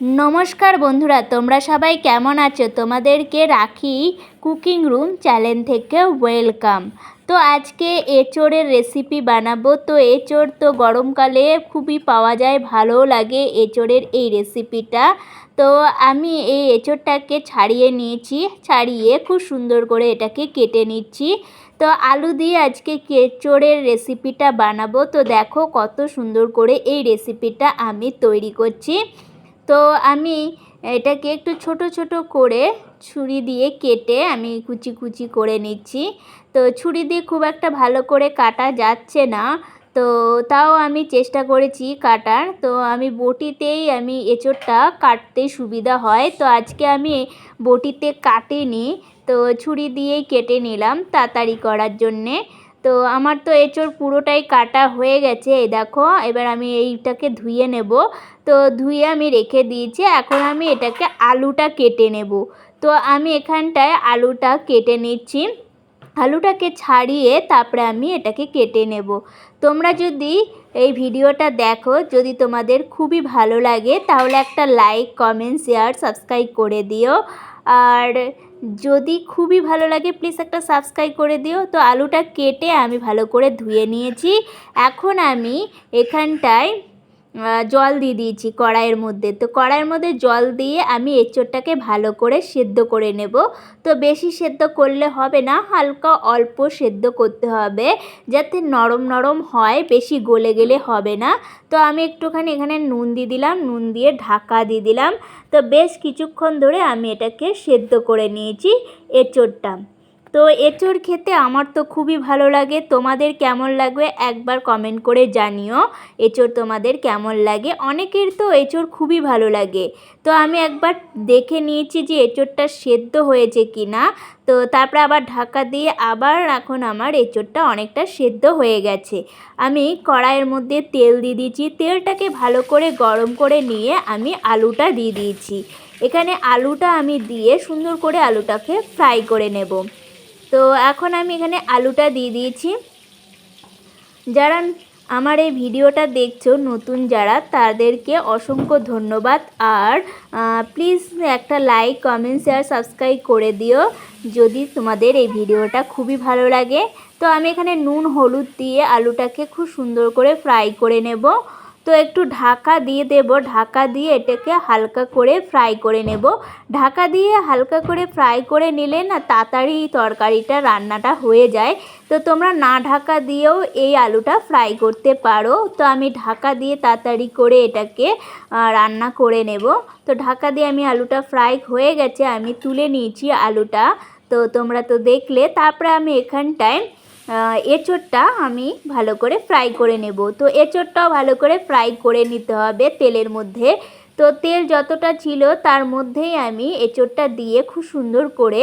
নমস্কার বন্ধুরা, তোমরা সবাই কেমন আছো? তোমাদেরকে রাখি কুকিং রুম চ্যানেল থেকে ওয়েলকাম। তো আজকে এঁচোড়ের রেসিপি বানাবো। তো এঁচোড় তো গরমকালে খুবই পাওয়া যায়, ভালোও লাগে এঁচোড়ের এই রেসিপিটা। তো আমি এই এঁচোড়টাকে ছাড়িয়ে নিয়েছি, ছাড়িয়ে খুব সুন্দর করে এটাকে কেটে নিচ্ছি। তো আলু দিয়ে আজকে কেচোড়ের রেসিপিটা বানাবো। তো দেখো কত সুন্দর করে এই রেসিপিটা আমি তৈরি করছি। তো আমি এটাকে একটু ছোট ছোট করে ছুরি দিয়ে কেটে আমি কুচি কুচি করে নিচ্ছি। তো ছুরি দিয়ে খুব একটা ভালো করে কাটা যাচ্ছে না। তো তাও আমি চেষ্টা করেছি কাটার। তো আমি বটিতেই আমি এঁচোড়টা কাটতে সুবিধা হয়। তো আজকে আমি বটিতে কাটিনি। তো ছুরি দিয়েই কেটে নিলাম তাড়াতাড়ি করার জন্যে। তো আমার তো এঁচোড় পুরোটাই কাটা হয়ে গেছে, এই দেখো। এবার আমি এইটাকে ধুয়ে নেব। তো ধুয়ে আমি রেখে দিয়েছি, এখন আমি এটাকে আলুটা কেটে নেব। তো আমি এখানটায় আলুটা কেটে নিচ্ছি। আলুটাকে ছাড়িয়ে তারপরে আমি এটাকে কেটে নেব। তোমরা যদি এই ভিডিওটা দেখো, যদি তোমাদের খুবই ভালো লাগে, তাহলে একটা লাইক, কমেন্ট, শেয়ার, সাবস্ক্রাইব করে দিও। আর যদি খুবই ভালো লাগে প্লিজ একটা সাবস্ক্রাইব করে দিও। তো আলুটা কেটে আমি ভালো করে ধুয়ে নিয়েছি। এখন আমি এখানটায় জল দিয়ে দিয়েছি কড়াইয়ের মধ্যে। তো কড়াইয়ের মধ্যে জল দিয়ে আমি এঁচোড়টাকে ভালো করে সেদ্ধ করে নেব। তো বেশি সেদ্ধ করলে হবে না, হালকা অল্প সেদ্ধ করতে হবে যাতে নরম নরম হয়, বেশি গলে গেলে হবে না। তো আমি একটুখানি এখানে নুন দিয়ে দিলাম, নুন দিয়ে ঢাকা দিয়ে দিলাম। তো বেশ কিছুক্ষণ ধরে আমি এটাকে সেদ্ধ করে নিয়েছি এঁচোড়টা। তো এঁচোড় খেতে আমার তো খুবই ভালো লাগে। তোমাদের কেমন লাগবে একবার কমেন্ট করে জানিও। এঁচোড় তোমাদের কেমন লাগে? অনেকের তো এঁচোড় খুবই ভালো লাগে। তো আমি একবার দেখে নিয়েছি যে এঁচোড়টা সেদ্ধ হয়েছে কি না তো তারপরে আবার ঢাকা দিয়ে আবার এখন আমার এঁচোড়টা অনেকটা সেদ্ধ হয়ে গেছে। আমি কড়াইয়ের মধ্যে তেল দিয়ে দিয়েছি। তেলটাকে ভালো করে গরম করে নিয়ে আমি আলুটা দিয়ে দিয়েছি। এখানে আলুটা আমি দিয়ে সুন্দর করে আলুটাকে ফ্রাই করে নেব। তো এখন আমি এখানে আলুটা দিয়ে দিয়েছি। যারা আমার এই ভিডিওটা দেখছ, নতুন যারা, তাদেরকে অসংখ্য ধন্যবাদ। আর প্লিজ একটা লাইক কমেন্ট শেয়ার সাবস্ক্রাইব করে দিও যদি তোমাদের এই ভিডিওটা খুবই ভালো লাগে। তো আমি এখানে নুন, হলুদ দিয়ে আলুটাকে খুব সুন্দর করে ফ্রাই করে নেব। তো একটু ঢাকা দিয়ে দেব। ঢাকা দিয়ে এটাকে হালকা করে ফ্রাই করে নেব। ঢাকা দিয়ে হালকা করে ফ্রাই করে নিলে না তাড়াতাড়ি তরকারিটা, রান্নাটা হয়ে যায়। তো তোমরা না ঢাকা দিয়েও এই আলুটা ফ্রাই করতে পারো। তো আমি ঢাকা দিয়ে তাড়াতাড়ি করে এটাকে রান্না করে নেব। তো ঢাকা দিয়ে আমি আলুটা ফ্রাই হয়ে গেছে। আমি তুলে নিয়েছি আলুটা। তো তোমরা তো দেখলে। তারপরে আমি এখানটায় এঁচোড়টা আমি ভালো করে ফ্রাই করে নেব। তো এঁচোড়টাও ভালো করে ফ্রাই করে নিতে হবে তেলের মধ্যে। তো তেল যতটা ছিল তার মধ্যেই আমি এঁচোড়টা দিয়ে খুব সুন্দর করে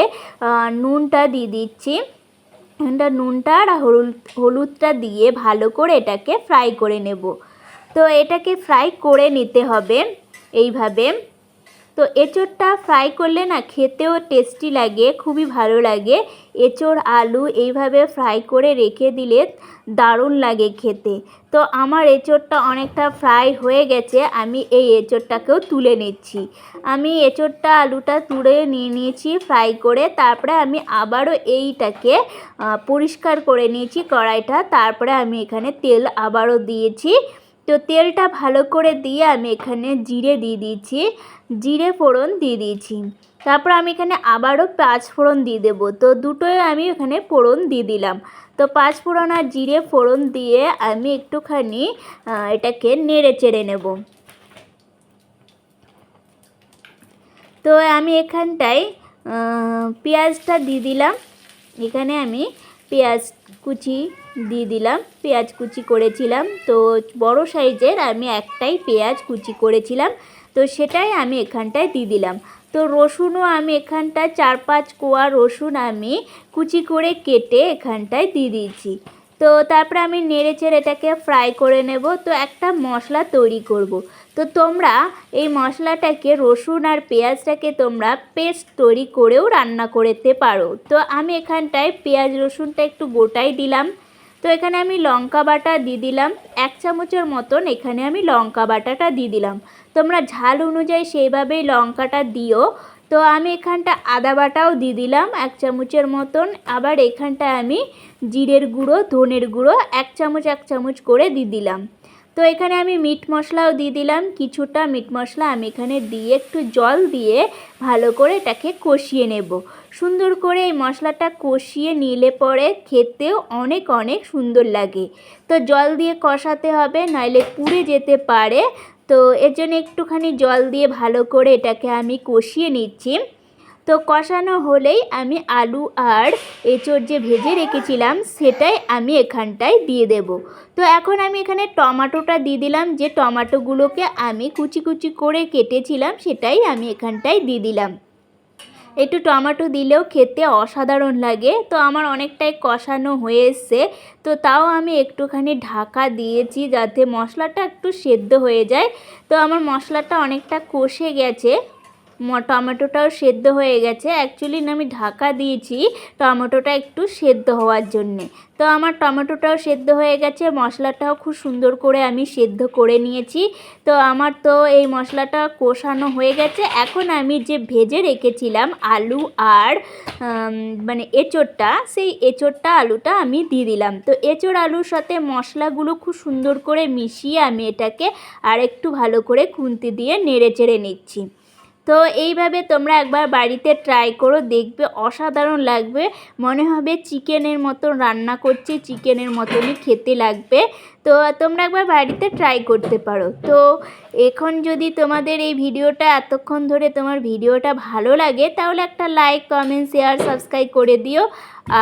নুনটা দিয়ে দিচ্ছি। এটা নুনটা আর হলুদ, হলুদটা দিয়ে ভালো করে এটাকে ফ্রাই করে নেব। তো এটাকে ফ্রাই করে নিতে হবে এইভাবে। তো এঁচোড়টা ফ্রাই করলে না খেতেও টেস্টি লাগে, খুবই ভালো লাগে। এঁচোড়, আলু এইভাবে ফ্রাই করে রেখে দিলে দারুণ লাগে খেতে। তো আমার এঁচোড়টা অনেকটা ফ্রাই হয়ে গেছে, আমি এই এঁচোড়টাকেও তুলে নিচ্ছি। আমি এঁচোড়টা, আলুটা তুলে নিয়ে নিয়েছি ফ্রাই করে, তারপরে আমি আবারও এইটাকে পরিষ্কার করে নিয়েছি কড়াইটা, তারপরে আমি এখানে তেল আবারও দিয়েছি। তো তেলটা ভালো করে দিয়ে আমি এখানে জিরে দিয়ে দিয়েছি। জিরে ফোড়ন দিয়ে দিয়েছি। তারপর আমি এখানে আবারও পাঁচ ফোড়ন দিয়ে দেবো। তো দুটোই আমি এখানে ফোড়ন দিয়ে দিলাম। তো পাঁচ ফোড়ন আর জিরে ফোড়ন দিয়ে আমি একটুখানি এটাকে নেড়ে চেড়ে নেব। তো আমি এখানটায় পেঁয়াজটা দিয়ে দিলাম। এখানে আমি পেঁয়াজ কুচি দিয়ে দিলাম, পেঁয়াজ কুচি করেছিলাম। তো বড় সাইজের আমি একটাই পেঁয়াজ কুচি করেছিলাম, তো সেটাই আমি এখানটায় দিয়ে দিলাম। তো রসুনও আমি এখানটায়, চার পাঁচ কোয়া রসুন আমি কুচি করে কেটে এখানটায় দিয়ে দিয়েছি। তো তারপরে আমি নেড়ে চেড়ে এটাকে ফ্রাই করে নেব। তো একটা মশলা তৈরি করব। তো তোমরা এই মশলাটাকে রসুন আর পেঁয়াজটাকে তোমরা পেস্ট তৈরি করেও রান্না করতে পারো। তো আমি এখানটায় পেঁয়াজ রসুনটা একটু গোটাই দিলাম। তো এখানে আমি লঙ্কা বাটা দিয়ে দিলাম। এক চামচের মতন এখানে আমি লঙ্কা বাটাটা দিয়ে দিলাম। তোমরা ঝাল অনুযায়ী সেইভাবেই লঙ্কাটা দিও। তো আমি এখানটা আদা বাটাও দিয়ে দিলাম এক চামচের মতন। আবার এখানটা আমি জিরের গুঁড়ো, ধনের গুঁড়ো এক চামচ এক চামচ করে দিয়ে দিলাম। তো এখানে আমি মিট মশলাও দিয়ে দিলাম। কিছুটা মিট মশলা আমি এখানে দিয়ে একটু জল দিয়ে ভালো করে এটাকে কষিয়ে নেব। সুন্দর করে এই মশলাটা কষিয়ে নিলে পরে খেতেও অনেক অনেক সুন্দর লাগে। তো জল দিয়ে কষাতে হবে, নইলে পুড়ে যেতে পারে। তো এর জন্য একটুখানি জল দিয়ে ভালো করে এটাকে আমি কষিয়ে নিচ্ছি। তো কষানো হলেই আমি আলু আর এঁচোড় যে ভেজে রেখেছিলাম, সেটাই আমি এখানটায় দিয়ে দেব। তো এখন আমি এখানে টমাটোটা দিয়ে দিলাম, যে টমাটোগুলোকে আমি কুচি কুচি করে কেটেছিলাম, সেটাই আমি এখানটায় দিয়ে দিলাম। একটু টমেটো দিলেও খেতে অসাধারণ লাগে। তো আমার অনেকটাই কষানো হয়ে এসছে তো তাও আমি একটুখানি ঢাকা দিয়েছি যাতে মশলাটা একটু সেদ্ধ হয়ে যায়। তো আমার মশলাটা অনেকটা কষে গেছে। টমেটোটাও সেদ্ধ হয়ে গেছে। অ্যাকচুয়ালি আমি ঢাকা দিয়েছি টমেটোটা একটু সেদ্ধ হওয়ার জন্যে। তো আমার টমেটোটাও সেদ্ধ হয়ে গেছে, মশলাটাও খুব সুন্দর করে আমি সেদ্ধ করে নিয়েছি। তো আমার তো এই মশলাটা কষানো হয়ে গেছে। এখন আমি যে ভেজে রেখেছিলাম আলু আর মানে এঁচোড়টা, সেই এঁচোড়টা আলুটা আমি দিয়ে দিলাম। তো এঁচোড় আলুর সাথে মশলাগুলো খুব সুন্দর করে মিশিয়ে আমি এটাকে আর একটু ভালো করে খুন্তি দিয়ে নেড়ে চেড়ে নিচ্ছি। তো এইভাবে তোমরা একবার বাড়িতে ট্রাই করো, দেখবে অসাধারণ লাগবে। মনে হবে চিকেনের মতো রান্না করছি চিকেনের মতনই খেতে লাগবে। তো তোমরা একবার বাড়িতে ট্রাই করতে পারো। তো এখন যদি তোমাদের এই ভিডিওটা এতক্ষণ ধরে তোমার ভিডিওটা ভালো লাগে, তাহলে একটা লাইক কমেন্ট শেয়ার সাবস্ক্রাইব করে দিও।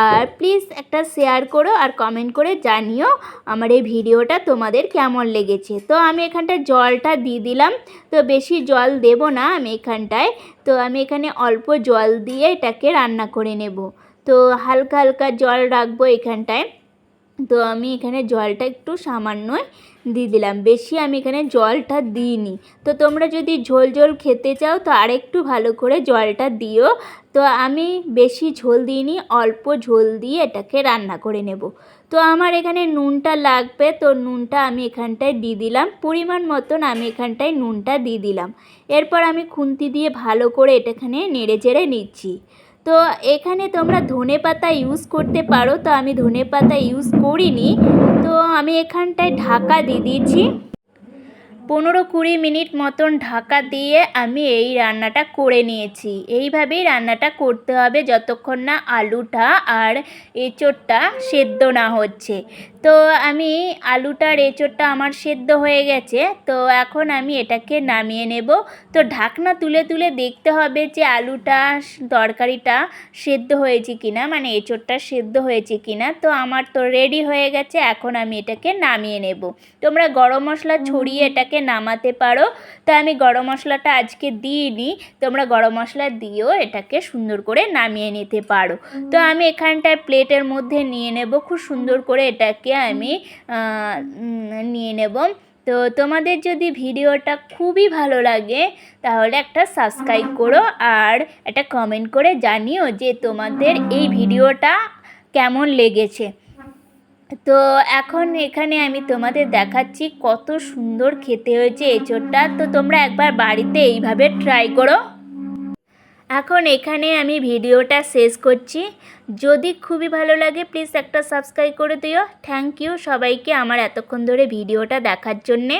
আর প্লিজ একটা শেয়ার করো আর কমেন্ট করে জানিও আমার এই ভিডিওটা তোমাদের কেমন লেগেছে। তো আমি এখানটা জলটা দিয়ে দিলাম। তো বেশি জল দেব না আমি এখানটায়। তো আমি এখানে অল্প জল দিয়ে এটাকে রান্না করে নেব। তো হালকা হালকা জল রাখব এখানটায়। তো আমি এখানে জলটা একটু সামান্যই দিয়ে দিলাম। বেশি আমি এখানে জলটা দিইনি। তো তোমরা যদি ঝোল ঝোল খেতে চাও তো আরেকটু ভালো করে জলটা দিও। তো আমি বেশি ঝোল দিইনি, অল্প ঝোল দিয়ে এটাকে রান্না করে নেব। তো আমার এখানে নুনটা লাগবে, তো নুনটা আমি এখানটায় দিয়ে দিলাম। পরিমাণ মতন আমি এখানটায় নুনটা দিয়ে দিলাম। এরপর আমি খুন্তি দিয়ে ভালো করে এটাখানে নেড়ে চেড়ে নিচ্ছি। তো এখানে তোমরা ধনে পাতা ইউজ করতে পারো, তো আমি ধনে পাতা ইউজ করিনি। তো আমি এখানটায় ঢাকা দিয়ে দিয়েছি। পনেরো কুড়ি মিনিট মতন ঢাকা দিয়ে আমি এই রান্নাটা করে নিয়েছি। এইভাবেই রান্নাটা করতে হবে যতক্ষণ না আলুটা আর এঁচোড়টা সেদ্ধ না হচ্ছে। তো আমি আলুটার এঁচোড়টা আমার সেদ্ধ হয়ে গেছে তো এখন আমি এটাকে নামিয়ে নেব। তো ঢাকনা তুলে তুলে দেখতে হবে যে আলুটা তরকারিটা সেদ্ধ হয়েছে কিনা মানে এঁচোড়টা সেদ্ধ হয়েছে কিনা। তো আমার তো রেডি হয়ে গেছে এখন আমি এটাকে নামিয়ে নেব। তোমরা গরম মশলা ছড়িয়ে এটাকে নামাতে পারো। তো আমি গরম মশলাটা আজকে দিইনি তোমরা গরম মশলা দিয়েও এটাকে সুন্দর করে নামিয়ে নিতে পারো। তো আমি এখানটায় প্লেটের মধ্যে নিয়ে নেব খুব সুন্দর করে এটাকে আমি নিয়ে নেব। তো তোমাদের যদি ভিডিওটা খুবই ভালো লাগে, তাহলে একটা সাবস্ক্রাইব করো আর একটা কমেন্ট করে জানিও যে তোমাদের এই ভিডিওটা কেমন লেগেছে। তো এখন এখানে আমি তোমাদের দেখাচ্ছি কত সুন্দর খেতে হয়েছে এঁচোড়টা। তো তোমরা একবার বাড়িতে এইভাবে ট্রাই করো। এখন এখানে আমি ভিডিওটা শেষ করছি। যদি খুবই ভালো লাগে প্লিজ একটা সাবস্ক্রাইব করে দিও। থ্যাংক ইউ সবাইকে আমার এতক্ষণ ধরে ভিডিওটা দেখার জন্যে।